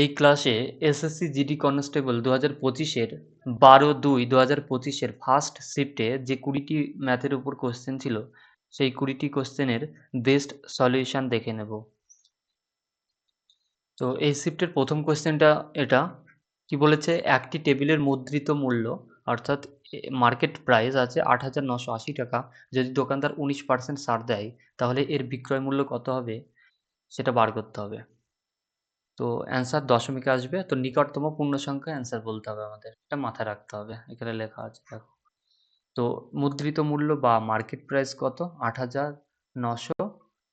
এই ক্লাসে SSC GD constable দু হাজার পঁচিশের বারো দুই দু হাজার পঁচিশের ফার্স্ট শিফটে যে কুড়িটি ম্যাথের উপর কোশ্চেন ছিল, সেই কুড়িটি কোশ্চেনের বেস্ট সলিউশন দেখে নেব। তো এই শিফটের প্রথম কোশ্চেনটা এটা, কি বলেছে? একটি টেবিলের মুদ্রিত মূল্য, অর্থাৎ মার্কেট প্রাইস আছে আট হাজার নশো আশি টাকা। যদি দোকানদার উনিশ পার্সেন্ট ছাড় দেয়, তাহলে এর বিক্রয় মূল্য কত হবে? সেটা বার করতে হবে। তো অ্যান্সার দশমিকে আসবে। তো নিকটতম পূর্ণ সংখ্যা অ্যান্সার বলতে হবে আমাদের। এটা মাথায় রাখতে হবে। এখানে লেখা আছে, দেখো। তো মুদ্রিত মূল্য বা মার্কেট প্রাইস কত? আট হাজার নশো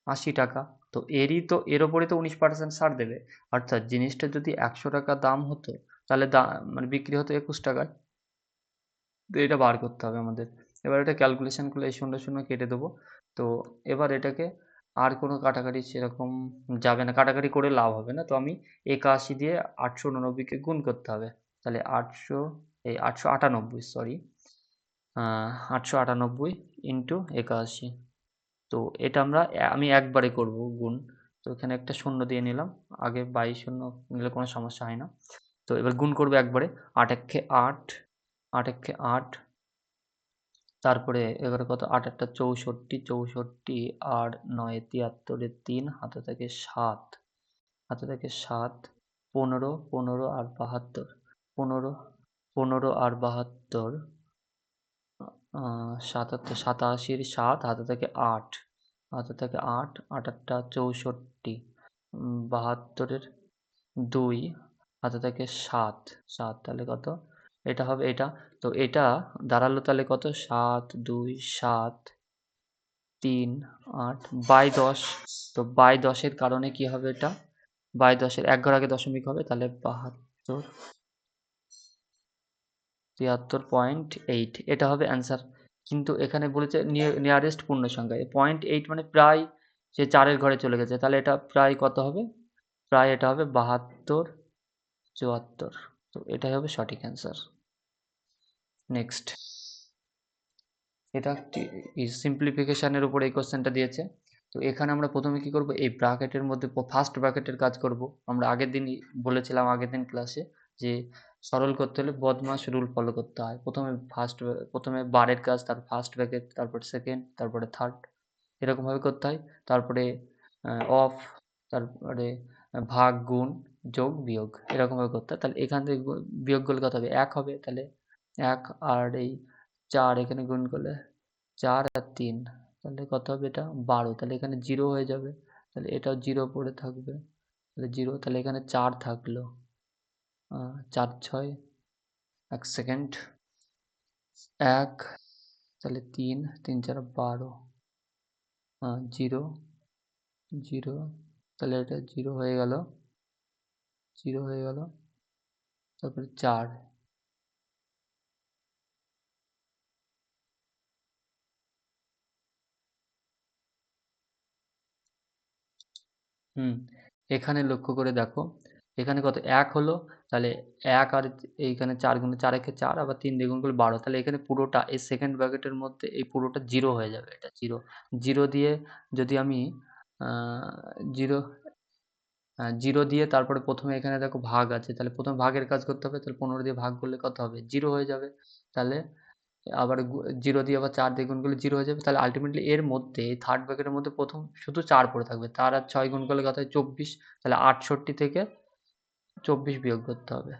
আশি টাকা। তো এরই তো, এর ওপরে তো উনিশ পার্সেন্ট ছাড় দেবে। অর্থাৎ জিনিসটা যদি একশো টাকা দাম হতো, তাহলে দাম মানে বিক্রি হতো একুশ টাকায়। তো এটা বার করতে হবে আমাদের। এবার এটা ক্যালকুলেশন করলে এই শূন্য শূন্য কেটে দেবো। তো এবার এটাকে আর কোনো কাটাকাটি সেরকম যাবে না। কাটাকাটি করে লাভ হবে না। তো আমি একাশি দিয়ে আটশো উননব্বইকে গুণ করতে হবে। তাহলে আটশো, এই আটশো আটানব্বই সরি আটশো আটানব্বই ইন্টু একাশি। তো এটা আমরা, আমি একবারে করব গুণ। তো এখানে একটা শূন্য দিয়ে নিলাম। আগে বাইশ শূন্য নিলে কোনো সমস্যা হয় না। তো এবার গুণ করব একবারে। আট একে আট আট একে আট তারপরে এবারে কত? আট একটা চৌষট্টি চৌষট্টি আর নয়, তিয়াত্তরে তিন, হাতে থাকে সাত। হাতে থাকে সাত, পনেরো পনেরো, আর বাহাত্তর। পনেরো পনেরো, আর বাহাত্তর সাতাত্তর সাতাশির সাত, হাতে থাকে আট। হাতে থাকে আট আট আটটা চৌষট্টি। বাহাত্তরের দুই, হাতে থাকে সাত। সাত তাহলে কত? এটা হবে এটা। তো এটা দাঁড়াল তাহলে কত? সাত, দুই, সাত, তিন, আট, বাই দশ। তো বাই দশের কারণে কি হবে এটা? বাই দশের এক ঘর আগে দশমিক হবে, তাহলে বাহাত্তর, তিয়াত্তর পয়েন্ট এইট। এটা হবে অ্যান্সার। কিন্তু এখানে বলেছে নিয়ারেস্ট পূর্ণ সংখ্যা পয়েন্ট এইট মানে প্রায় সে চারের ঘরে চলে গেছে, তাহলে এটা প্রায় কত হবে? প্রায় এটা হবে বাহাত্তর, চুয়াত্তর। তো এটাই হবে সঠিক অ্যান্সার। নেক্সট এটা সিম্পলিফিকেশানের উপর এই কোশ্চেনটা দিয়েছে। তো এখানে আমরা প্রথমে কি করব? এই ব্র্যাকেটের মধ্যে ফার্স্ট ব্র্যাকেটের কাজ করব। আমরা আগের দিন বলেছিলাম, আগের দিন ক্লাসে যে সরল করতে হলে বদমাস রুল ফলো করতে হয়। প্রথমে ফার্স্ট প্রথমে বারের কাজ, তার ফার্স্ট ব্র্যাকেট তারপরে সেকেন্ড তারপরে থার্ড এরকমভাবে করতে হয়। তারপরে অফ তারপরে ভাগ, গুণ, যোগ, বিয়োগ, এরকমভাবে করতে হয়। তাহলে এখান থেকে বিয়োগ কত হবে। এক হবে, তাহলে এক আর এই চার এখানে গুণ করলে চার আর তিন, তাহলে কত হবে এটা? বারো, তাহলে এখানে জিরো হয়ে যাবে, তাহলে এটাও জিরো পড়ে থাকবে, তাহলে জিরো তাহলে এখানে চার থাকল। চার, ছয়, এক সেকেন্ড এক, তাহলে তিন তিন, চার, বারো জিরো জিরো তাহলে এটা জিরো হয়ে গেল জিরো হয়ে গেল, তারপরে চার হুম, এখানে লক্ষ্য করে দেখো। এখানে কত? এক হলো, তাহলে এক আর এইখানে চার গুণ চার একে চার, আবার তিন দ্বিগুণ করলে বারো। তাহলে এখানে পুরোটা, এই সেকেন্ড ব্র্যাকেটের মধ্যে এই পুরোটা জিরো হয়ে যাবে, এটা জিরো জিরো দিয়ে যদি আমি জিরো জিরো দিয়ে তারপরে প্রথমে এখানে দেখো ভাগ আছে, তাহলে প্রথমে ভাগের কাজ করতে হবে, তাহলে পনেরো দিয়ে ভাগ করলে কত হবে? জিরো হয়ে যাবে। তাহলে আবার জিরো দিয়ে আবার চার দিয়ে গুণ করলে জিরো হয়ে যাবে। তাহলে আলটিমেটলি এর মধ্যে থার্ড ব্র্যাকেটের মধ্যে প্রথম শুধু চার পড়ে থাকবে। তার আর ছয় গুণ করলে কত হয়? চব্বিশ। তাহলে আটষট্টি থেকে চব্বিশ বিয়োগ করতে হবে।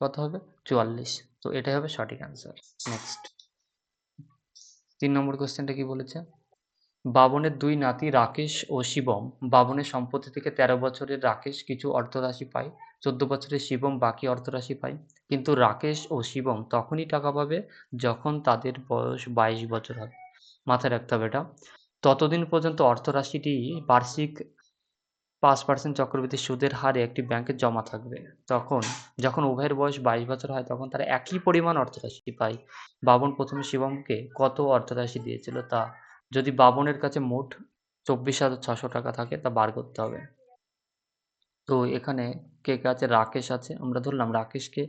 কত হবে? চুয়াল্লিশ। তো এটাই হবে সঠিক অ্যান্সার নেক্সট তিন নম্বর কোশ্চেনটা কি বলেছে? বাবনের দুই নাতি রাকেশ ও শিবম। বাবনের সম্পত্তি থেকে তেরো বছরের রাকেশ কিছু অর্থরাশি পায়। চোদ্দ বছরের শিবম বাকি অর্থরাশি পায়। কিন্তু রাকেশ ও শিবম তখনই টাকা পাবে যখন তাদের বয়স বাইশ বছর হবে মাথায় রাখতে হবে এটা। ততদিন পর্যন্ত অর্থরাশিটি বার্ষিক পাঁচ পার্সেন্ট চক্রবৃদ্ধি সুদের হারে একটি ব্যাংকে জমা থাকবে। তখন যখন উভয়ের বয়স বাইশ বছর হয়, তখন তারা একই পরিমাণ অর্থরাশি পায়। বাবন প্রথমে শিবমকে কত অর্থরাশি দিয়েছিল তা যদি বাবনের কাছে মোট চব্বিশ হাজার ছশো টাকা থাকে, তা বার করতে হবে। তো এখানে কে কে আছে? রাকেশ আছে। আমরা ধরলাম রাকেশকে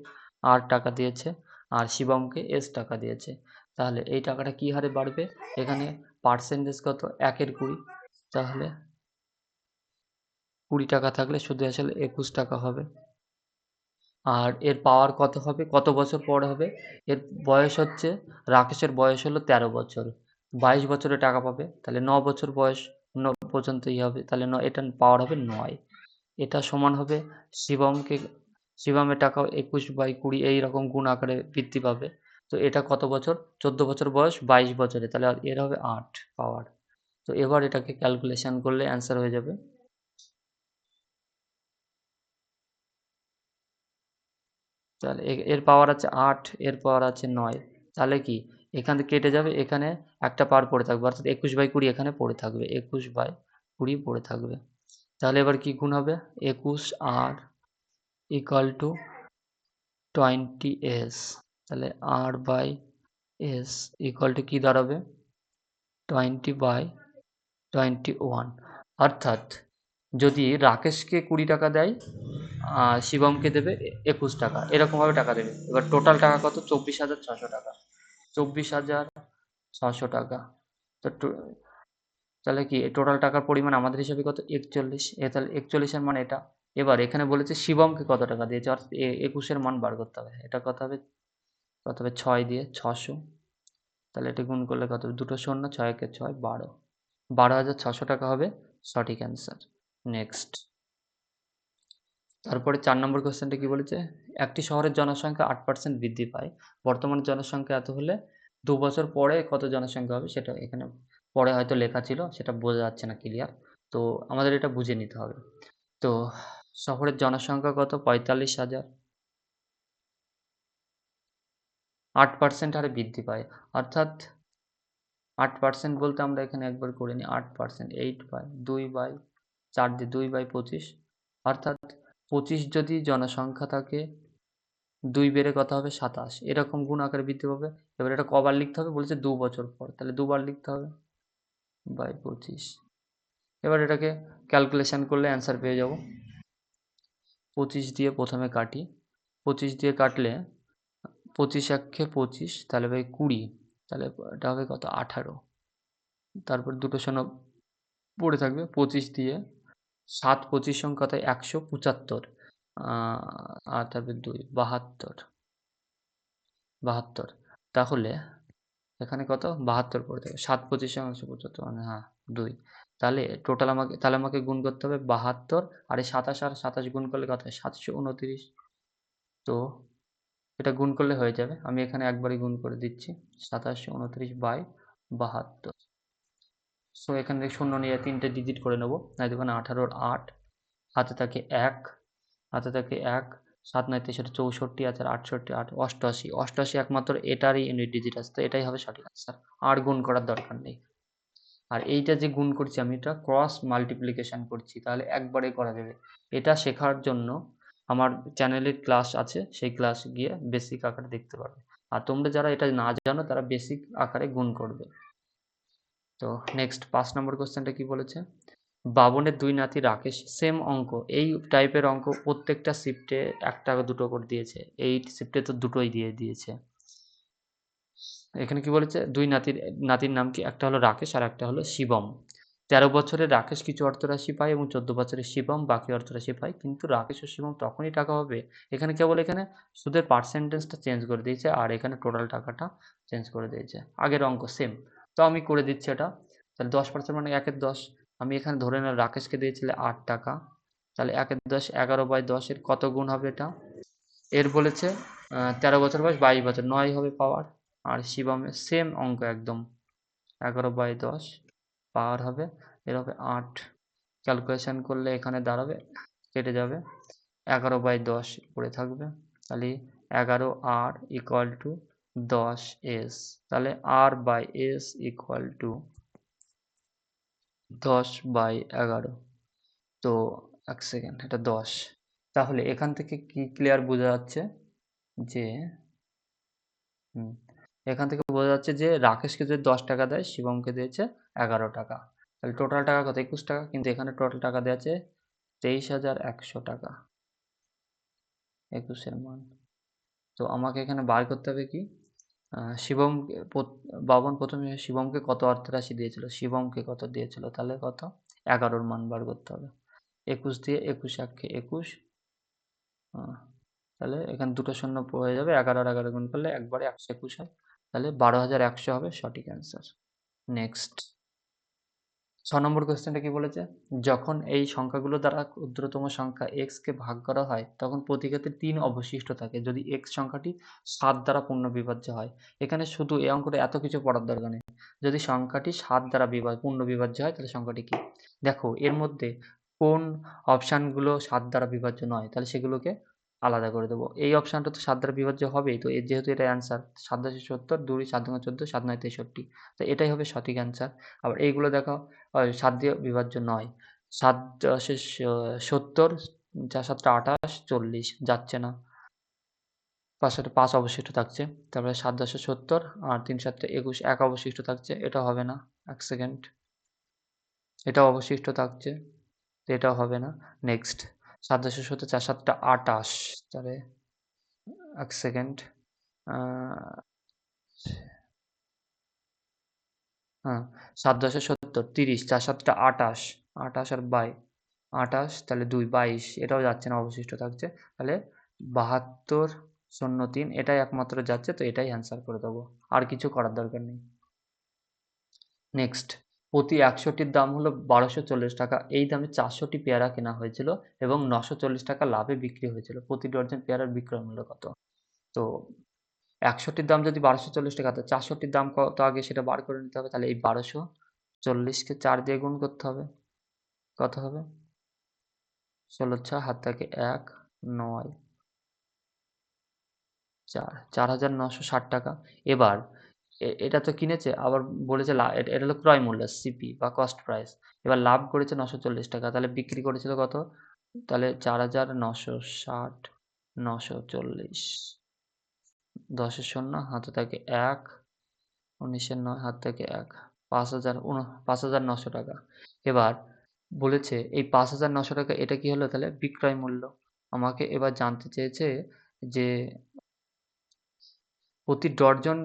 আর টাকা দিয়েছে আর শিবমকে এস টাকা দিয়েছে। তাহলে এই টাকাটা কী হারে বাড়বে? এখানে পার্সেন্টেজ কত? একের কুড়ি। তাহলে কুড়ি টাকা থাকলে শুধু আসলে একুশ টাকা হবে। আর এর পাওয়ার কত হবে? কত বছর পর হবে? এর বয়স হচ্ছে, রাকেশের বয়স হলো তেরো বছর। বাইশ বছরে টাকা পাবে। তাহলে ন বছর বয়স ন পর্যন্তই হবে। তাহলে ন এটা পাওয়ার হবে নয়। এটা সমান হবে। শিবমকে, শিবমের টাকা একুশ বাই কুড়ি এইরকম গুণ আকারে বৃদ্ধি পাবে। তো এটা কত বছর? চোদ্দ বছর বয়স, বাইশ বছরে। তাহলে এর হবে আট পাওয়ার। তো এবার এটাকে ক্যালকুলেশন করলে অ্যান্সার হয়ে যাবে। তাহলে এর পাওয়ার আছে আট, এর পাওয়ার আছে নয়। তাহলে কি? এখান থেকে কেটে যাবে, এখানে একটা পার পড়ে থাকবে। অর্থাৎ একুশ বাই কুড়ি এখানে পড়ে থাকবে। একুশ বাই কুড়ি পড়ে থাকবে। তাহলে এবার কি গুণ হবে? একুশ R equal to twenty S তাহলে R by S equal to কী দাঁড়াবে? টোয়েন্টি বাই টোয়েন্টি ওয়ান অর্থাৎ যদি রাকেশকে কুড়ি টাকা দেয় আর শিবমকে দেবে একুশ টাকা। এরকমভাবে টাকা দেবে। এবার টোটাল টাকা কত? চব্বিশ হাজার ছশো টাকা। চব্বিশ হাজার ছশো টাকা। তো তাহলে কি টোটাল টাকার পরিমাণ আমাদের হিসাবে কত? একচল্লিশ। এ তাহলে একচল্লিশের মান এটা। এবার এখানে বলেছে শিবমকে কত টাকা দিয়েছে অর্থাৎ একুশের মান বার করতে হবে। এটা কত হবে? কত হবে? ছয় দিয়ে ছশো। তাহলে এটা গুণ করলে কত হবে? দুটো শূন্য, ছয় একে ছয়, বারো। বারো হাজার ছশো টাকা হবে সঠিক অ্যান্সার নেক্সট তারপরে চার নম্বর কোয়েশ্চেনটা কি বলেছে? একটি শহরের জনসংখ্যা আট পার্সেন্ট বৃদ্ধি পায়। বর্তমান জনসংখ্যা এত হলে দু বছর পরে কত জনসংখ্যা হবে সেটা এখানে পরে হয়তো লেখা ছিল, সেটা বোঝা যাচ্ছে না ক্লিয়ার তো আমাদের এটা বুঝে নিতে হবে। তো শহরের জনসংখ্যা কত? পঁয়তাল্লিশ হাজার। আট পার্সেন্ট হারে বৃদ্ধি পায়। অর্থাৎ আট পার্সেন্ট বলতে আমরা এখানে একবার করে নিই, আট পার্সেন্ট এইট বাই দুই বাই চার দিয়ে দুই বাই পঁচিশ। অর্থাৎ পঁচিশ যদি জনসংখ্যা থাকে, দুই বেড়ে কথা হবে সাতাশ। এরকম গুণ আকারে বৃদ্ধি পাবে। এবার এটা কবার লিখতে হবে, বলছে দু বছর পর। তাহলে দুবার লিখতে হবে। বাই পঁচিশ। এবার এটাকে ক্যালকুলেশন করলে অ্যান্সার পেয়ে যাব। পঁচিশ দিয়ে প্রথমে কাটি। পঁচিশ দিয়ে কাটলে পঁচিশ একে পঁচিশ, তাহলে ভাই কুড়ি, তাহলে এটা হবে কত? আঠারো। তারপর দুটো শূন্য পড়ে থাকবে। পঁচিশ দিয়ে সাত পঁচিশ সংখ্যা কত একশো পঁচাত্তর আর তারপর দুই, বাহাত্তর। বাহাত্তর। তাহলে এখানে কত? বাহাত্তর পড়ে থাকে। সাত পঁচিশ একশো পঁচাত্তর মানে হ্যাঁ দুই। তাহলে টোটাল আমাকে, তাহলে আমাকে গুণ করতে হবে বাহাত্তর, আর এই সাতাশ আর সাতাশ গুণ করলে কত হয়? সাতশো উনত্রিশ। তো এটা গুণ করলে হয়ে যাবে। আমি এখানে একবারই গুণ করে দিচ্ছি। সাতাশশো উনত্রিশ বাই বাহাত্তর। সো এখান থেকে শূন্য নিয়ে তিনটে ডিজিট করে নেব। নাই দেখবেন আঠারোর আট, হাতে থাকে এক, হাতে থাকে এক সাত, নয়, তেষট্টি, চৌষট্টি আছে আর আটষট্টি, আট, অষ্টআশি অষ্টআশি একমাত্র এটারই ইউনিট ডিজিট আছে তো এটাই হবে সঠিক আনসার আর গুণ করার দরকার নেই। আর এইটা যে গুণ করছি আমি, এটা ক্রস মাল্টিপ্লিকেশান করছি, তাহলে একবারে করা যাবে। এটা শেখার জন্য আমার চ্যানেলের ক্লাস আছে, সেই ক্লাস গিয়ে বেসিক আকারে দেখতে পারবে। আর তোমরা যারা এটা না জানো, তারা বেসিক আকারে গুণ করবে। তো নেক্সট পাঁচ নম্বর কোশ্চেনটা কি বলেছে? বাবনের দুই নাতি রাকেশ সেম অঙ্ক। এই টাইপের অঙ্ক প্রত্যেকটা শিফটে একটা দুটো করে দিয়েছে। এই শিফটে তো দুটোই দিয়ে দিয়েছে। এখানে কি বলেছে? দুই নাতির নাতির নাম কি? একটা হলো রাকেশ আর একটা হলো শিবম। তেরো বছরে রাকেশ কিছু অর্থরাশি পায় এবং চোদ্দ বছরে শিবম, বাকি অর্থরাশি পায়। কিন্তু রাকেশ ও শিবম তখনই টাকা হবে এখানে কেবল এখানে সুদের পার্সেন্টেজটা চেঞ্জ করে দিয়েছে আর এখানে টোটাল টাকাটা চেঞ্জ করে দিয়েছে। আগের অঙ্ক সেম তো আমি করে দিচ্ছি এটা। তাহলে দশ পার্সেন্ট মানে একের দশ। আমি এখানে ধরে নিলাম রাকেশকে দিয়েছিলে আট টাকা। তাহলে একের দশ, এগারো বাই দশের কত গুণ হবে এটা? এর বলেছে তেরো বছর বয়স, বাইশ বছর। নয় হবে পাওয়ার আর শিবমের সেম অঙ্ক একদম। এগারো বাই দশ পাওয়ার হবে, এর হবে আট। ক্যালকুলেশন করলে এখানে দাঁড়াবে, কেটে যাবে। এগারো বাই দশ পড়ে থাকবে। তাহলে এগারো আর ইকুয়াল টু দশ এস তাহলে R by S equal to দশ বাই এগারো। তো এক সেকেন্ড, এটা দশ। তাহলে এখান থেকে কি ক্লিয়ার বোঝা যাচ্ছে যে, হুম, এখান থেকে বোঝা যাচ্ছে যে রাকেশকে যদি দশ টাকা দেয়, শিবমকে দিয়েছে এগারো টাকা। তাহলে টোটাল টাকা কত? একুশ টাকা, কিন্তু এখানে টোটাল টাকা দেওয়া আছে তেইশ হাজার একশো টাকা। একুশের মান। তো আমাকে এখানে বার করতে হবে কি? শিবম বাবন প্রথমে শিবমকে কত অর্থরাশি দিয়েছিল? শিবমকে কত দিয়েছিল? তাহলে কত? এগারোর মান বার করতে হবে। একুশ দিয়ে একুশ একে একুশ। তাহলে এখানে দুটো শূন্য হয়ে যাবে। এগারো আর এগারো গুণ করলে একবারে একশো একুশ হয়। তাহলে বারো হাজার একশো হবে সঠিক অ্যান্সার নেক্সট ছ নম্বর কোয়েশ্চেনটা কি বলেছে? যখন এই সংখ্যাগুলো দ্বারা ক্ষুদ্রতম সংখ্যা x কে ভাগ করা হয়, তখন প্রতি ক্ষেত্রে তিন অবশিষ্ট থাকে। যদি x সংখ্যাটি সাত দ্বারা পূর্ণ বিভাজ্য হয়, এখানে শুধু এই অঙ্কটা এত কিছু পড়ার দরকার নেই। যদি সংখ্যাটি সাত দ্বারা বিভা, পূর্ণ বিভাজ্য হয়, তাহলে সংখ্যাটি কি? দেখো, এর মধ্যে কোন অপশানগুলো সাত দ্বারা বিভাজ্য নয়, তাহলে সেগুলোকে আলাদা করে দেবো। এই অপশানটা তো সাত দ্বারা বিভাজ্য হবেই, তো এর যেহেতু এটা অ্যান্সার সাত দশে সত্তর, দুই, সাত দুই চোদ্দ, সাত নয় তেষট্টি। তো এটাই হবে সঠিক অ্যান্সার আবার এইগুলো দেখো সাত দিয়ে বিভাজ্য নয়। সাত দশে সত্তর চার সাতটা আঠাশ, চল্লিশ, যাচ্ছে না। পাঁচ সাথে পাঁচ অবশিষ্ট থাকছে, তারপরে সাত দশে সত্তর আর তিন সাতটা একুশ, এক অবশিষ্ট থাকছে এটা হবে না, এক সেকেন্ড এটাও অবশিষ্ট থাকছে, তো এটাও হবে না। নেক্সট সাত দশে সত্তর, চার সাতটা আটাশ তাহলে এক সেকেন্ড। হ্যাঁ সাত দশে সত্তর, তিরিশ, চার সাতটা আটাশ আটাশ আর বাই আটাশ তাহলে দুই, বাইশ, এটাও যাচ্ছে না, অবশিষ্ট থাকছে। তাহলে বাহাত্তর শূন্য তিন, এটাই একমাত্র যাচ্ছে, তো এটাই অ্যান্সার করে দেবো। আর কিছু করার দরকার নেই। নেক্সট প্রতি একশোটির দাম হলো বারোশো চল্লিশ টাকা। এই দামে চারশোটি পেয়ারা কেনা হয়েছিল এবং নশো চল্লিশ টাকা লাভে বিক্রি হয়েছিল। প্রতি ডর্জন পেয়ারার বিক্রয় মূল্য কত? তো একশোটির দাম যদি বারোশো চল্লিশ টাকা, তো চারশোটির দাম কত আগে সেটা বার করে নিতে হবে? তাহলে এই বারোশো চল্লিশকে চার দিয়ে গুণ করতে হবে। কত হবে? ষোলো ছ হাত থেকে এক, নয়, চার চার হাজার নশো ষাট টাকা। এবার এটা তো কিনেছে, আবার বলেছে এটা হলো ক্রয় মূল্য সিপি বা কস্ট প্রাইস এবার লাভ করেছে নশো চল্লিশ টাকা, তাহলে বিক্রি করেছিল কত? তাহলে চার হাজার নশো ষাট নশো চল্লিশ। দশের শূন্য, হাতে থাকে এক উনিশের নয়, হাত থেকে এক, পাঁচ হাজার উন, পাঁচ হাজার নশো টাকা। এবার বলেছে, এই পাঁচ হাজার নশো টাকা, এটা কি হলো? তাহলে বিক্রয় মূল্য। আমাকে এবার জানতে চেয়েছে যে প্রতি ডর্জন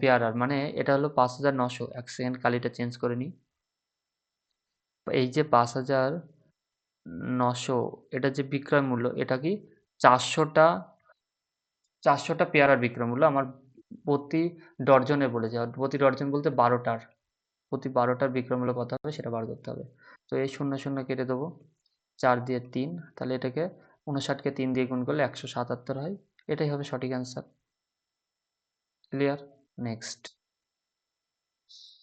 পেয়ারার মানে এটা হলো পাঁচ হাজার নশো, এক সেকেন্ড কালিটা চেঞ্জ করে নিই। এই যে পাঁচ হাজার নশো, এটা যে বিক্রয় মূল্য, এটা কি চারশোটা চারশোটা পেয়ারার বিক্রয় মূল্য? আমার প্রতি ডর্জনে বলেছে প্রতি ডর্জন বলতে বারোটার, প্রতি বারোটার বিক্রয় মূল্য কত হবে সেটা বার করতে হবে। তো এই শূন্য শূন্য কেটে দেবো, চার দিয়ে তিন, তাহলে এটাকে উনষাটকে তিন দিয়ে গুণ করলে একশো সাতাত্তর হয়। এটাই হবে সঠিক অ্যান্সার ক্লিয়ার নেক্সট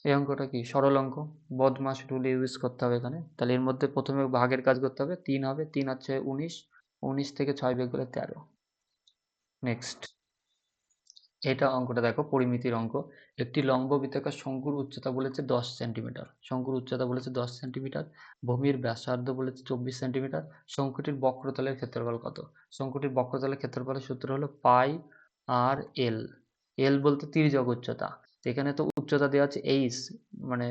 এই অঙ্কটা কি? সরল অঙ্ক? বদমাস রুল ইউজ করতে হবে এখানে। তাহলে এর মধ্যে প্রথমে ভাগের কাজ করতে হবে। তিন হবে। তিন হচ্ছে উনিশ। উনিশ থেকে ছয় বেগ করলে তেরো। নেক্সট এটা অঙ্কটা দেখো, পরিমিতির অঙ্ক। একটি লম্ব বৃত্তাকার শঙ্কুর উচ্চতা বলেছে দশ সেন্টিমিটার। শঙ্কুর উচ্চতা বলেছে দশ সেন্টিমিটার। ভূমির ব্যাসার্ধ বলেছে চব্বিশ সেন্টিমিটার। শঙ্কুটির বক্রতলের ক্ষেত্রফল কত? শঙ্কুটির বক্রতলের ক্ষেত্রফলের সূত্র হলো পাই আর এল। এল বলতে তির্যক উচ্চতা এখানে তো উচ্চতা দেওয়া আছে এইচ মানে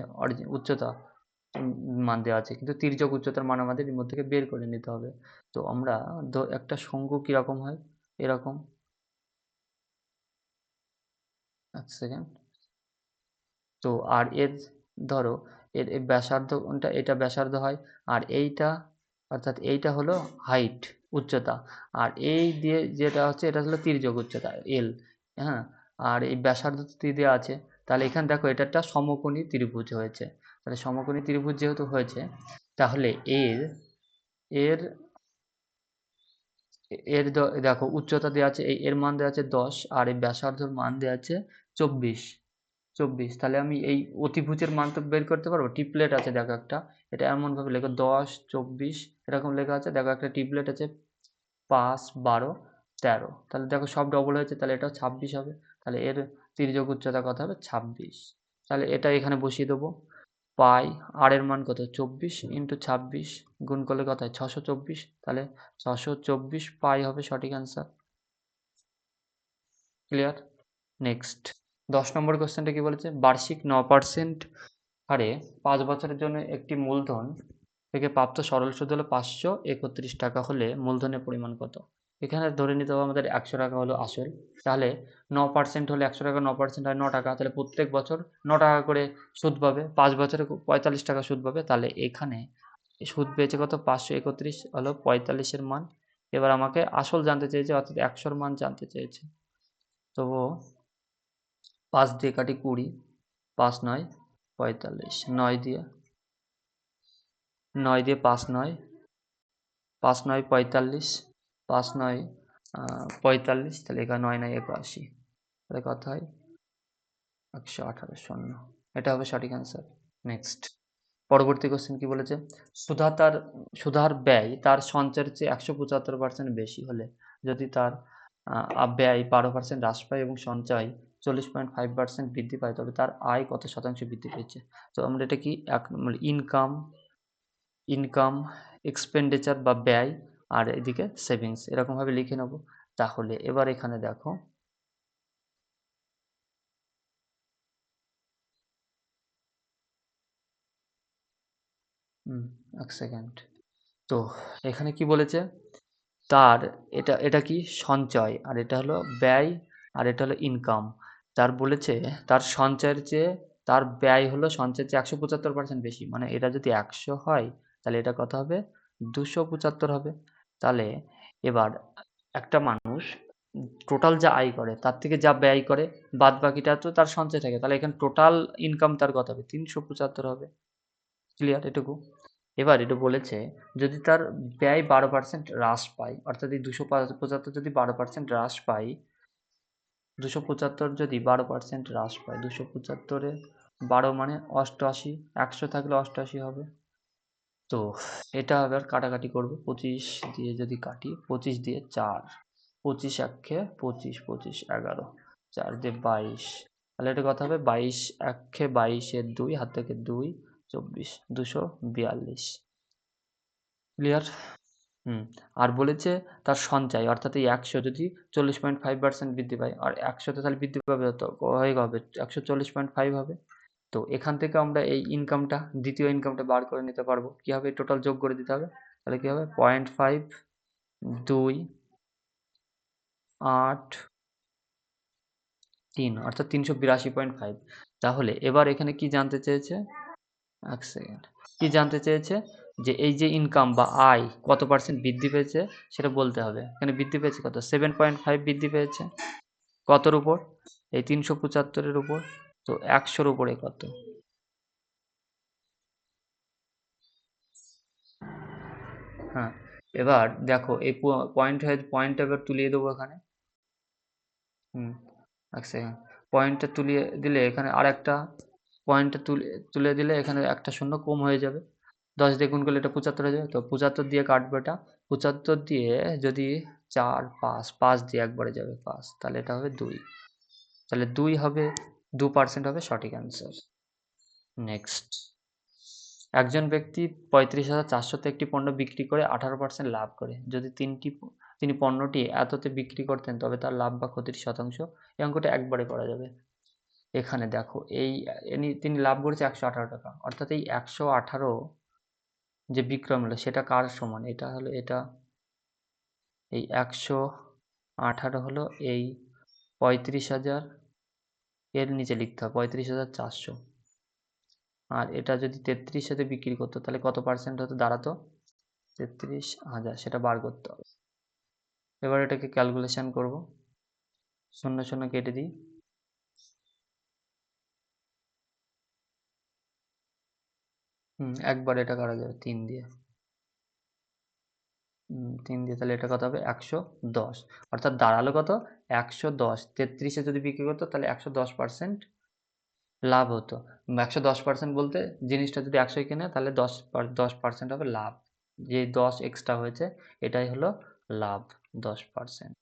উচ্চতা মান দেওয়া আছে। কিন্তু তির্যক উচ্চতার মান আমাদের এর মধ্যে থেকে বের করে নিতে হবে। তো আমরা একটা শঙ্কু কীরকম হয়? এরকম। এক সেকেন্ড তো আর এর, ধরো, এর ব্যাসার্ধ কোনটা এটা ব্যাসার্ধ হয়। আর এইটা, অর্থাৎ এইটা হলো হাইট উচ্চতা। আর এই দিয়ে যেটা হচ্ছে, এটা হলো তির্যক উচ্চতা এল হ্যাঁ? আর এই ব্যাসার্ধ দেওয়া আছে। তাহলে এখানে দেখো এটা একটা সমকোণী ত্রিভুজ হয়েছে। তাহলে সমকোণী ত্রিভুজ যেহেতু হয়েছে, তাহলে এর এর এর দেখো উচ্চতা দেওয়া আছে এর মান দেওয়া আছে দশ, আর এই ব্যাসার্ধর মান দেওয়া আছে চব্বিশ। চব্বিশ, তাহলে আমি এই অতিভুজের মান তো বের করতে পারব, টিপলেট আছে দেখো একটা, এটা এমনভাবে লেখো, দশ, চব্বিশ, এরকম লেখা আছে, দেখো একটা টিপলেট আছে পাঁচ, বারো, তেরো। তাহলে দেখো সব ডবল হয়েছে, তাহলে এটাও ছাব্বিশ হবে। তাহলে এর তির্যক উচ্চতা কত হবে? ছাব্বিশ। তাহলে এটা এখানে বসিয়ে দেবো। পাই আর এর মান কত? চব্বিশ ইন্টু ছাব্বিশ গুণ করলে কত হয়? ছশো চব্বিশ। তাহলে ছশো চব্বিশ পাই হবে সঠিক অ্যান্সার ক্লিয়ার নেক্সট দশ নম্বর কোশ্চেনটা কি বলেছে? বার্ষিক ন পার্সেন্ট হারে পাঁচ বছরের জন্য একটি মূলধন থেকে প্রাপ্ত সরল সুদ হলো পাঁচশো একত্রিশ টাকা হলে মূলধনের পরিমাণ কত? এখানে ধরে নিতে হবে আমাদের একশো টাকা হলো আসল। তাহলে ন পার্সেন্ট হলে একশো টাকা, ন পার্সেন্ট হয় ন টাকা। তাহলে প্রত্যেক বছর ন টাকা করে সুদ পাবে। পাঁচ বছরে পঁয়তাল্লিশ টাকা সুদ পাবে। তাহলে এখানে সুদ পেয়েছে কত? পাঁচশো একত্রিশ হলো পঁয়তাল্লিশের মান। এবার আমাকে আসল জানতে চেয়েছে, অর্থাৎ একশোর মান জানতে চেয়েছে। তবু পাঁচ দিয়ে কাটি কুড়ি, পাঁচ নয়, পঁয়তাল্লিশ। নয় দিয়ে নয় দিয়ে পাঁচ নয় পাঁচ নয়, পঁয়তাল্লিশ। পাঁচ নয় পঁয়তাল্লিশ, তাহলে এখানে নয় নয় একাশি তাহলে কত হয়? একশো আঠারো, শূন্য। এটা হবে সঠিক অ্যান্সার নেক্সট পরবর্তী কোশ্চেন কি বলেছে? সুধা তার, সুধার ব্যয় তার সঞ্চয়ের চেয়ে একশো পঁচাত্তর পার্সেন্ট বেশি হলে যদি তার ব্যয় বারো পার্সেন্ট হ্রাস পায় এবং সঞ্চয় চল্লিশ পয়েন্ট ফাইভ পার্সেন্ট বৃদ্ধি পায়, তবে তার আয় কত শতাংশ বৃদ্ধি পেয়েছে? তো আমরা এটা কি, এক ইনকাম ইনকাম এক্সপেন্ডিচার বা ব্যয় আর এদিকে সেভিংস এরকমভাবে লিখে নেব। তাহলে এবার এখানে দেখো এক সেকেন্ড তো এখানে কি বলেছে? তার এটা এটা কি সঞ্চয়, আর এটা হলো ব্যয়, আর এটা হলো ইনকাম তার বলেছে, তার সঞ্চয়ের চেয়ে, তার ব্যয় হলো সঞ্চয়ের চেয়ে একশো পঁচাত্তর পার্সেন্ট বেশি। মানে এটা যদি একশো হয়, তাহলে এটা কত হবে? দুশো পঁচাত্তর হবে। তাহলে এবার একটা মানুষ টোটাল যা আয় করে, তার থেকে যা ব্যয় করে বাদ বাকিটা তো তার সঞ্চয় থাকে। তাহলে এখানে টোটাল ইনকাম তার কত হবে? তিনশো পঁচাত্তর হবে। ক্লিয়ার এটুকু? এবার এটা বলেছে, যদি তার ব্যয় বারো পার্সেন্ট হ্রাস পায়, অর্থাৎ এই দুশো পঁচাত্তর যদি বারো পার্সেন্ট হ্রাস পায়, দুশো পঁচাত্তর যদি বারো পার্সেন্ট হ্রাস পায়, দুশো পঁচাত্তরে বারো মানে অষ্টআশি, একশো থাকলে অষ্টআশি হবে। তো এটা আবার কাটাকাটি করব। পঁচিশ দিয়ে যদি কাটি, পঁচিশ দিয়ে চার। পঁচিশ একে পঁচিশ পঁচিশ এগারো। চার দিয়ে বাইশ। তাহলে এটা কথা হবে, বাইশ একে বাইশের দুই, হাত থেকে দুই, চব্বিশ। দুশো বিয়াল্লিশ। Clear hmm. আর বলেছে তার সঞ্চয়, অর্থাৎ এই একশো যদি চল্লিশ পয়েন্ট ফাইভ পার্সেন্ট বৃদ্ধি পায়, আর একশোতে তাহলে বৃদ্ধি পাবে তো হয়ে হবে একশো চল্লিশ পয়েন্ট ফাইভ হবে। তো এখান থেকে আমরা এই ইনকামটা দ্বিতীয় ইনকামটা বার করে নিতে পারব। কী হবে টোটাল যোগ করে দিতে হবে? তাহলে কী হবে? পয়েন্ট ফাইভ দুই আট তিন, অর্থাৎ তিনশো বিরাশি পয়েন্ট ফাইভ তাহলে এবার এখানে কি জানতে চেয়েছে? এক সেকেন্ড কি জানতে চেয়েছে? যে এই যে ইনকাম বা আয় কত পার্সেন্ট বৃদ্ধি পেয়েছে, সেটা বলতে হবে। এখানে বৃদ্ধি পেয়েছে কত? সেভেন পয়েন্ট ফাইভ বৃদ্ধি পেয়েছে। কতর উপর? এই তিনশো পঁচাত্তরের উপর। তো একশোর উপরে কত? হ্যাঁ এবার দেখো, এই পয়েন্ট পয়েন্টটা এবার তুলিয়ে দেবো এখানে। হুম, এক সেকেন্ড পয়েন্টটা তুলিয়ে দিলে এখানে আর একটা পয়েন্টটা তুলে তুলে দিলে এখানে একটা শূন্য কম হয়ে যাবে। দশ গুণ করলে এটা পঁচাত্তর হয়ে যাবে। তো পঁচাত্তর দিয়ে কাটবে এটা। পঁচাত্তর দিয়ে যদি চার, পাঁচ পাঁচ দিয়ে একবারে যাবে পাঁচ, তাহলে এটা হবে দুই। তাহলে দুই হবে দু পার্সেন্ট হবে সঠিক অ্যান্সার নেক্সট একজন ব্যক্তি পঁয়ত্রিশ হাজার চারশোতে একটি পণ্য বিক্রি করে আঠারো পার্সেন্ট লাভ করে। যদি তিনটি তিনি পণ্যটি এততে বিক্রি করতেন, তবে তার লাভ বা ক্ষতির শতাংশ এই অঙ্কটা একবারে করা যাবে। এখানে দেখো, এই তিনি লাভ করেছে একশো আঠারো টাকা। অর্থাৎ এই একশো আঠারো যে বিক্রয় মূল্য, সেটা কার সমান? এটা হলো, এটা এই একশো আঠারো হলো এই পঁয়ত্রিশ হাজার এর নিচে লিখতে হবে পঁয়ত্রিশ হাজার চারশো। আর এটা যদি তেত্রিশ হাজার বিক্রি করতো, তাহলে কত পার্সেন্ট হতো দাঁড়াতো? তেত্রিশ হাজার, সেটা বার করতে হবে। এবার এটাকে ক্যালকুলেশন করব। শূন্য শূন্য কেটে দিই। হুম, একবার এটা করা যাবে তিন দিয়ে। তিন দিয়ে তাহলে এটা কত হবে? একশো দশ। অর্থাৎ দাঁড়াল কত? একশো দশ। তেত্রিশে যদি বিক্রি করতো, তাহলে একশো দশ পার্সেন্ট লাভ হতো। একশো দশ পার্সেন্ট বলতে জিনিসটা যদি একশোয় কেনে, তাহলে দশ দশ পার্সেন্ট হবে লাভ। যে দশ এক্সট্রা হয়েছে, এটাই হলো লাভ দশ পার্সেন্ট।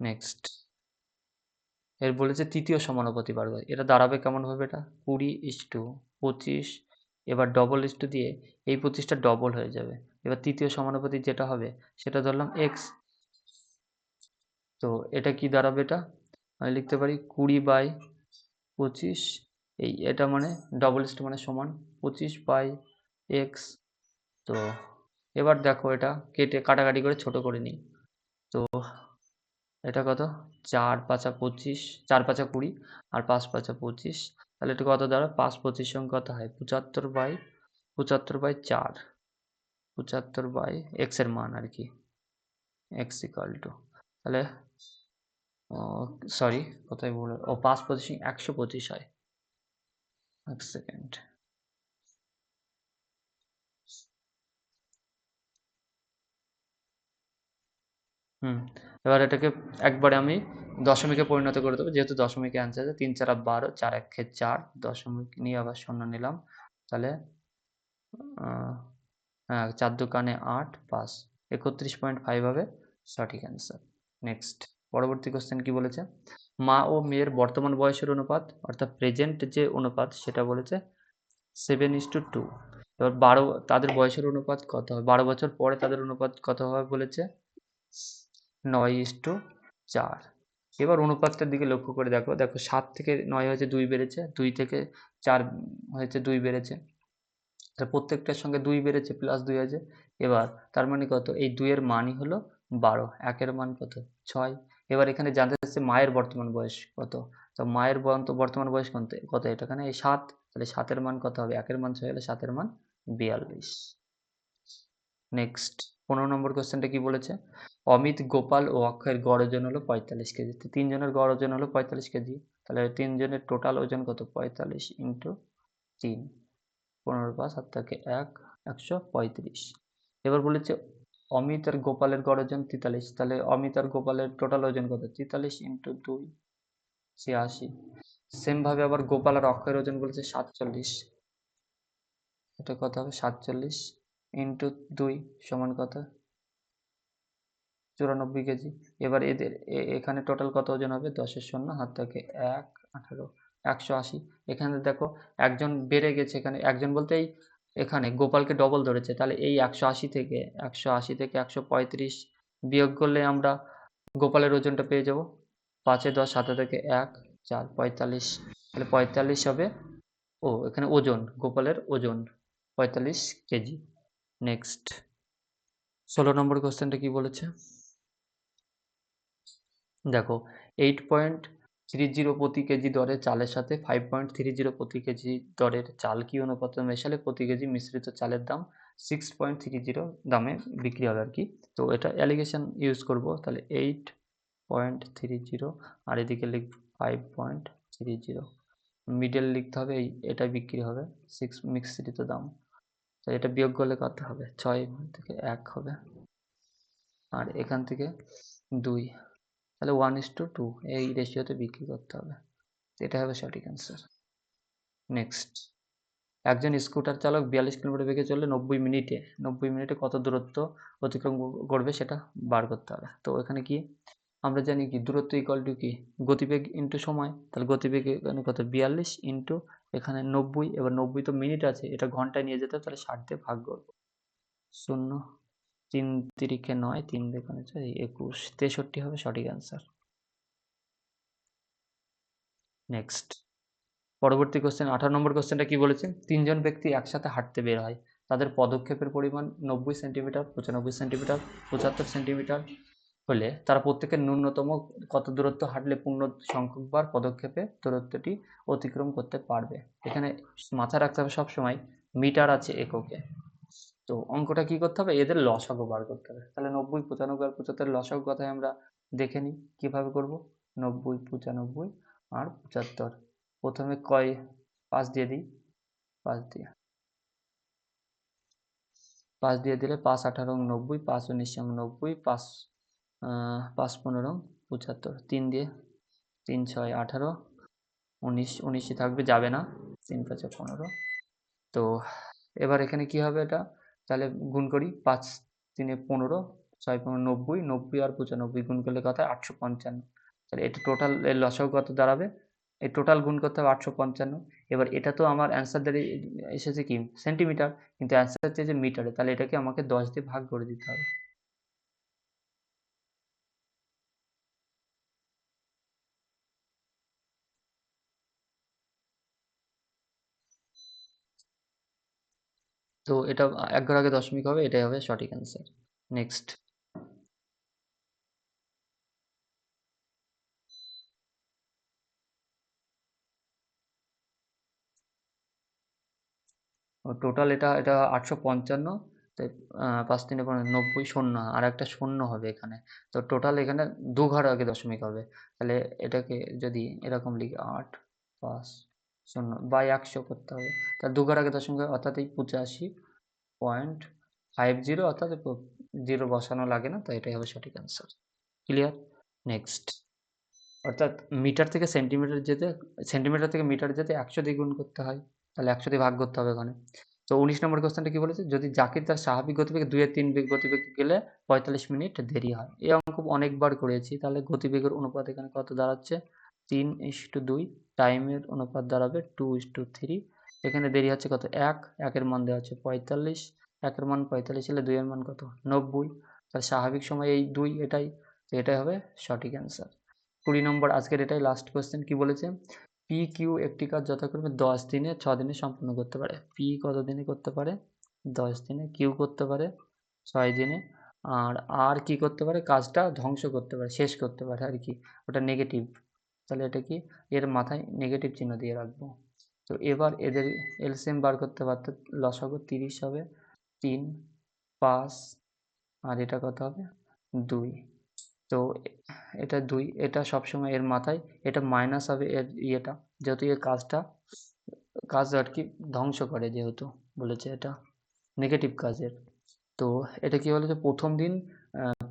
নেক্সট। এর বলেছে তৃতীয় সমানুপাতি করে এটা দাঁড়াবে কেমন হবে এটা? কুড়ি ইস টু পঁচিশ এবার ডবল ইস টু দিয়ে এই পঁচিশটা ডবল হয়ে যাবে। এবার তৃতীয় সমানুপাতি যেটা হবে, সেটা ধরলাম এক্স তো এটা কি দাঁড়াবে এটা? আমি লিখতে পারি কুড়ি বাই পঁচিশ, এই এটা মানে ডবল ইস টু মানে সমান পঁচিশ বাই এক্স তো এবার দেখো এটা কেটে কাটাকাটি করে ছোট করে নিই। তো এটা কত? চার পাঁচা পঁচিশ, চার পাঁচা কুড়ি আর পাঁচ পাঁচা পঁচিশ। তাহলে এটা কত দাঁড়ায় পাঁচ পঁচিশ সঙ্গে কত হয়। পঁচাত্তর বাই পঁচাত্তর বাই চার। পঁচাত্তর বাই এক্সের মান আর কি। এক্স ইকাল টু তাহলে সরি কোথায় বলে ও, পাঁচ পঁচিশ একশো পঁচিশ হয়। এক সেকেন্ড হুম, এবার এটাকে একবারে আমি দশমিকে পরিণত করে দেবো। যেহেতু দশমিকে অ্যান্সার আছে, তিন চার বারো, চার একে চার, দশমিক নিয়ে আবার শূন্য নিলাম। তাহলে হ্যাঁ চার দোকানে আট পাঁচ একত্রিশ পয়েন্ট ফাইভ হবে সঠিক অ্যান্সার নেক্সট পরবর্তী কোশ্চেন কি বলেছে? মা ও মেয়ের বর্তমান বয়সের অনুপাত, অর্থাৎ প্রেজেন্ট যে অনুপাত সেটা বলেছে সেভেন ইস টু টু এবার বারো, তাদের বয়সের অনুপাত কত হবে? বারো বছর পরে তাদের অনুপাত কত হবে বলেছে? নয় ইস টু চার। এবার অনুপাতটার দিকে লক্ষ্য করে দেখো দেখো সাত থেকে নয় হয়েছে দুই বেড়েছে, দুই থেকে চার হয়েছে দুই বেড়েছে। প্রত্যেকটার সঙ্গে দুই বেড়েছে প্লাস দুই আছে এবার তার মানে কত? এই দুইয়ের মানই হলো বারো। একের মান কত? ছয়। এবার এখানে জানতে চাচ্ছে মায়ের বর্তমান বয়স কত? তো মায়ের বন্ত, বর্তমান বয়স কত? কত এটা এখানে এই সাত। তাহলে সাতের মান কত হবে? একের মান ছয় হলে সাতের মান বিয়াল্লিশ। নেক্সট পনেরো নম্বর কোশ্চেনটা কি বলেছে? অমিত, গোপাল ও অক্ষয়ের গড় ওজন হলো পঁয়তাল্লিশ কেজি। তো তিনজনের গড় ওজন হলো পঁয়তাল্লিশ কেজি। তাহলে তিনজনের টোটাল ওজন কত? পঁয়তাল্লিশ ইন্টু তিন। পনেরো পাঁচ সাত থেকে এক, একশো পঁয়ত্রিশ। এবার বলেছে অমিত আর গোপালের গড় ওজন তেতাল্লিশ। তাহলে অমিত আর গোপালের টোটাল ওজন কত? তেতাল্লিশ ইন্টু দুই, ছিয়াশি। সেমভাবে আবার গোপাল আর অক্ষয়ের ওজন বলেছে সাতচল্লিশ। এটা কত হবে? সাতচল্লিশ। ইন্টু দুই সমান কত? চুরানব্বই কেজি। এবার এদের এখানে টোটাল কত ওজন হবে? দশের শূন্য, হাত থেকে এক, আঠারো, একশো আশি। এখানে দেখো, একজন বেড়ে গেছে এখানে। একজন বলতেই এখানে গোপালকে ডবল ধরেছে। তাহলে এই একশো আশি থেকে, একশো আশি থেকে একশো পঁয়ত্রিশ বিয়োগ করলে আমরা গোপালের ওজনটা পেয়ে যাব। পাঁচে দশ, সাতে থেকে এক, চার, পঁয়তাল্লিশ। তাহলে পঁয়তাল্লিশ হবে ও, এখানে ওজন, গোপালের ওজন, পঁয়তাল্লিশ কেজি। নেক্সট ষোলো নম্বর কোশ্চেনটা কি বলেছে? দেখো এইট পয়েন্ট থ্রি জিরো প্রতি কেজি দরে চালের সাথে ফাইভ পয়েন্ট থ্রি জিরো প্রতি কেজি দরের চাল কি অনুপাতে মেশালে? প্রতি কেজি মিশ্রিত চালের দাম সিক্স পয়েন্ট থ্রি জিরো দামে বিক্রি হবে আর কি তো এটা অ্যালিগেশন ইউজ করব। তাহলে এইট পয়েন্ট থ্রি জিরো আর এদিকে লিখ five point three zero middle লিখতে হবে, এই এটা বিক্রি হবে সিক্স মিশ্রিত দাম। তো এটা বিয়োগ করলে কত হবে? ছয় থেকে এক হবে। আর এখান থেকে দুই। তাহলে ওয়ান ইস টু টু এই রেশিওতে বিক্রি করতে হবে। এটা হবে সঠিক অ্যান্সার নেক্সট একজন স্কুটার চালক বিয়াল্লিশ কিলোমিটার বেগে চললে নব্বই মিনিটে নব্বই মিনিটে কত দূরত্ব অতিক্রম করবে সেটা বার করতে হবে। তো এখানে কি? আমরা জানি কি, দূরত্ব ইকুয়াল টু কি? গতিবেগ ইন্টু সময়। তাহলে গতিবেগ এখানে কত? বিয়াল্লিশ ইন্টু এখানে নব্বই, এবার নব্বই তো মিনিট আছে, এটা ঘন্টায় নিয়ে যেতে তাহলে ষাট দিয়ে ভাগ করব। শূন্য, তিন তিরিখে নয়, তিন দেখানে একুশ, তেষট্টি হবে সঠিক অ্যান্সার নেক্সট পরবর্তী কোশ্চেন আঠারো নম্বর কোশ্চেনটা কি বলেছে? তিনজন ব্যক্তি একসাথে হাঁটতে বের হয়, তাদের পদক্ষেপের পরিমাণ নব্বই সেন্টিমিটার পঁচানব্বই সেন্টিমিটার পঁচাত্তর সেন্টিমিটার হলে তারা প্রত্যেকের ন্যূনতম কত দূরত্ব হাঁটলে পূর্ণ সংখ্যকবার পদক্ষেপে দূরত্বটি অতিক্রম করতে পারবে। এখানে মাথায় রাখতে হবে সবসময় মিটার আছে এককে। তো অঙ্কটা কি করতে হবে? এদের লসাগু বার করতে হবে। তাহলে নব্বই, পঁচানব্বই আর পঁচাত্তর লসাগু কথায় আমরা দেখে নিই। কীভাবে করব? নব্বই, পঁচানব্বই আর পঁচাত্তর। প্রথমে কয়? পাঁচ দিয়ে দিই। পাঁচ দিয়ে। পাঁচ দিয়ে দিলে পাঁচ আঠারো নব্বই, পাঁচ উনিশ নব্বই, পাঁচ পাঁচ পনেরো, পঁচাত্তর, তিন দিয়ে তিন ছয়, আঠারো, উনিশ, উনিশে থাকবে, যাবে না, তিন পাঁচে পনেরো। তো এবার এখানে কি হবে এটা? তাহলে গুণ করি, পাঁচ তিনে পনেরো, ছয় পনেরো নব্বই নব্বই আর পঁচানব্বই, গুণ করলে কথা আটশো পঞ্চান্ন। তাহলে এটা টোটাল এর লসাগু কত দাঁড়াবে? এই টোটাল গুণ করতে হবে আটশো পঞ্চান্ন। এবার এটা তো আমার অ্যান্সার দাঁড়িয়ে এসেছে কি? সেন্টিমিটার কিন্তু অ্যান্সার চেয়েছে মিটারে তাহলে এটাকে আমাকে দশ দিয়ে ভাগ করে দিতে হবে। তো এটা এক ঘর আগে দশমিক হবে, এটাই হবে সঠিক অ্যান্সার নেক্সট টোটাল এটা এটা আটশো পঞ্চান্ন তো পাঁচ তিনে পনেরো, নব্বই শূন্য, আর একটা শূন্য হবে এখানে। তো টোটাল এখানে দু ঘর আগে দশমিক হবে। তাহলে এটাকে যদি এরকম লিখি, আট, পাঁচ শূন্য বাই একশো করতে হবে। তাহলে দু ঘর আগে দশমিক অর্থাৎ এই পঁচাশি পয়েন্ট ফাইভ জিরো অর্থাৎ জিরো বসানো লাগে না, তো এটাই হবে সঠিক অ্যান্সার ক্লিয়ার নেক্সট অর্থাৎ মিটার থেকে সেন্টিমিটার যেতে সেন্টিমিটার থেকে মিটার যেতে একশো দিয়ে গুণ করতে হয়। তাহলে একশো দিয়ে ভাগ করতে হবে ওখানে। তো উনিশ নম্বর কোশ্চেনটা কী বলেছে? যদি জাকির তার স্বাভাবিক গতিবেগে দুয়ে তিন বেগ গতিবেগ গেলে পঁয়তাল্লিশ মিনিট দেরি হয়। এই অঙ্ক অনেকবার করেছি, তাহলে গতিবেগের অনুপাত এখানে কত দাঁড়াচ্ছে? তিন ইস টু দুই টাইমের অনুপাত দাঁড়াবে টু ইস টু থ্রি এখানে দেরি হচ্ছে কত? এক, একের মান দেওয়া হচ্ছে পঁয়তাল্লিশ। একের মান পঁয়তাল্লিশ হলে দুইয়ের মান কত? নব্বই। তাহলে স্বাভাবিক সময় এই দুই এটাই এটাই হবে সঠিক অ্যান্সার কুড়ি নম্বর, আজকের এটাই লাস্ট কোয়েশ্চেন কি বলেছে? পি কিউ একটি কাজ যথাক্রমে দশ দিনে, ছ দিনে সম্পূর্ণ করতে পারে। পি কত দিনে করতে পারে? দশ দিনে। কিউ করতে পারে ছয় দিনে। আর আর কি করতে পারে? কাজটা ধ্বংস করতে পারে, শেষ করতে পারে আর কি। ওটা নেগেটিভ তাহলে এটা কি এর মাথায় নেগেটিভ চিহ্ন দিয়ে রাখব। তো এবার এদের এলসিএম বার করতে পারতে লসাগু তিরিশ হবে, তিন, পাঁচ, আর এটা কত হবে? দুই। তো এটা দুই, এটা সবসময় এর মাথায়, এটা মাইনাস হবে এর ইয়েটা, যেহেতু এর কাজটা, কাজ আর কি ধ্বংস করে যেহেতু বলেছে এটা নেগেটিভ কাজের। তো এটা কী বলেছে? প্রথম দিন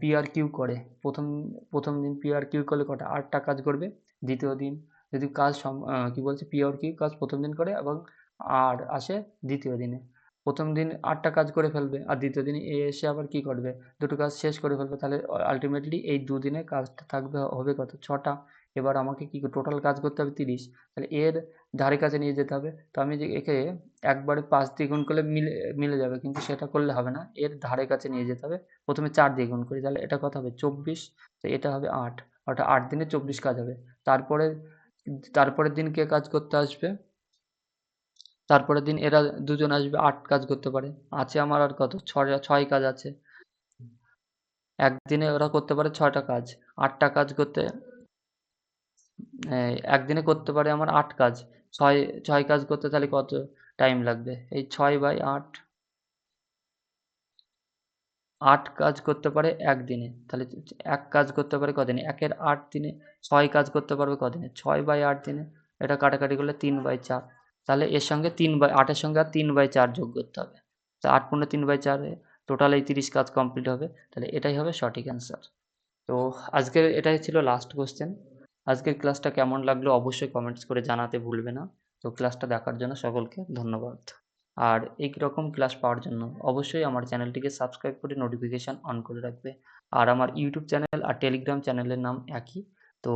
পি আর কিউ করে। প্রথম প্রথম দিন পি আর কিউ করলে কটা? আটটা কাজ করবে। দ্বিতীয় দিন যদি কাজ সম কী বলছে? পি আর কিউ কাজ প্রথম দিন করে এবং আর আসে দ্বিতীয় দিনে। প্রথম দিন আটটা কাজ করে ফেলবে আর দ্বিতীয় দিনে এ এসে আবার কী করবে? দুটো কাজ শেষ করে ফেলবে। তাহলে আলটিমেটলি এই দুদিনে কাজটা থাকবে, হবে কত? ছটা। এবার আমাকে কী টোটাল কাজ করতে হবে তিরিশ? তাহলে এর ধারে কাছে নিয়ে যেতে হবে। তো আমি যে একে একবারে পাঁচ দিয়ে গুণ করলে মিলে মিলে যাবে, কিন্তু সেটা করলে হবে না। এর ধারে কাছে নিয়ে যেতে হবে। প্রথমে চার দিয়ে গুণ করি, তাহলে এটা কত হবে? চব্বিশ। তো এটা হবে আট। অর্থাৎ আট দিনে চব্বিশ কাজ হবে। তারপরে, তারপরের দিন কে কাজ করতে আসবে? তারপরের দিন এরা দুজন আসবে, আট কাজ করতে পারে। আছে আমার আর কত? ছয় ছয় কাজ আছে। একদিনে ওরা করতে পারে ছয়টা কাজ। আটটা কাজ করতে একদিনে করতে পারে আমার আট কাজ। ছয় ছয় কাজ করতে তাহলে কত টাইম লাগবে? এই ছয় বাই আট আট কাজ করতে পারে একদিনে। তাহলে এক কাজ করতে পারে কদিনে? একের আট দিনে ছয় কাজ করতে পারবে কদিনে? ছয় বাই আট দিনে এটা কাটাকাটি করলে তিন বাই চার। তাহলে এর সঙ্গে তিন বাই, আটের সঙ্গে আর তিন বাই চার যোগ করতে হবে। তো আট পনেরো তিন বাই চারে টোটাল এই তিরিশ কাজ কমপ্লিট হবে। তাহলে এটাই হবে সঠিক অ্যান্সার তো আজকের এটাই ছিল লাস্ট কোশ্চেন আজকের ক্লাসটা কেমন লাগল অবশ্যই কমেন্টস করে জানাতে ভুলবে না। তো ক্লাসটা দেখার জন্য সকলকে ধন্যবাদ। আর এই রকম ক্লাস পাওয়ার জন্য অবশ্যই আমার চ্যানেলটিকে সাবস্ক্রাইব করে নোটিফিকেশান অন করে রাখবে। আর আমার ইউটিউব চ্যানেল আর টেলিগ্রাম চ্যানেলের নাম একই। তো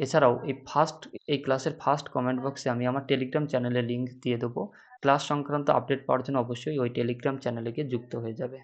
এছাড়াও এই ফার্স্ট এই ক্লাসের ফার্স্ট কমেন্ট বক্সে আমি আমার টেলিগ্রাম চ্যানেলের লিঙ্ক দিয়ে দেবো। ক্লাস সংক্রান্ত আপডেট পাওয়ার জন্য অবশ্যই ওই টেলিগ্রাম চ্যানেলে গিয়ে যুক্ত হয়ে যাবে।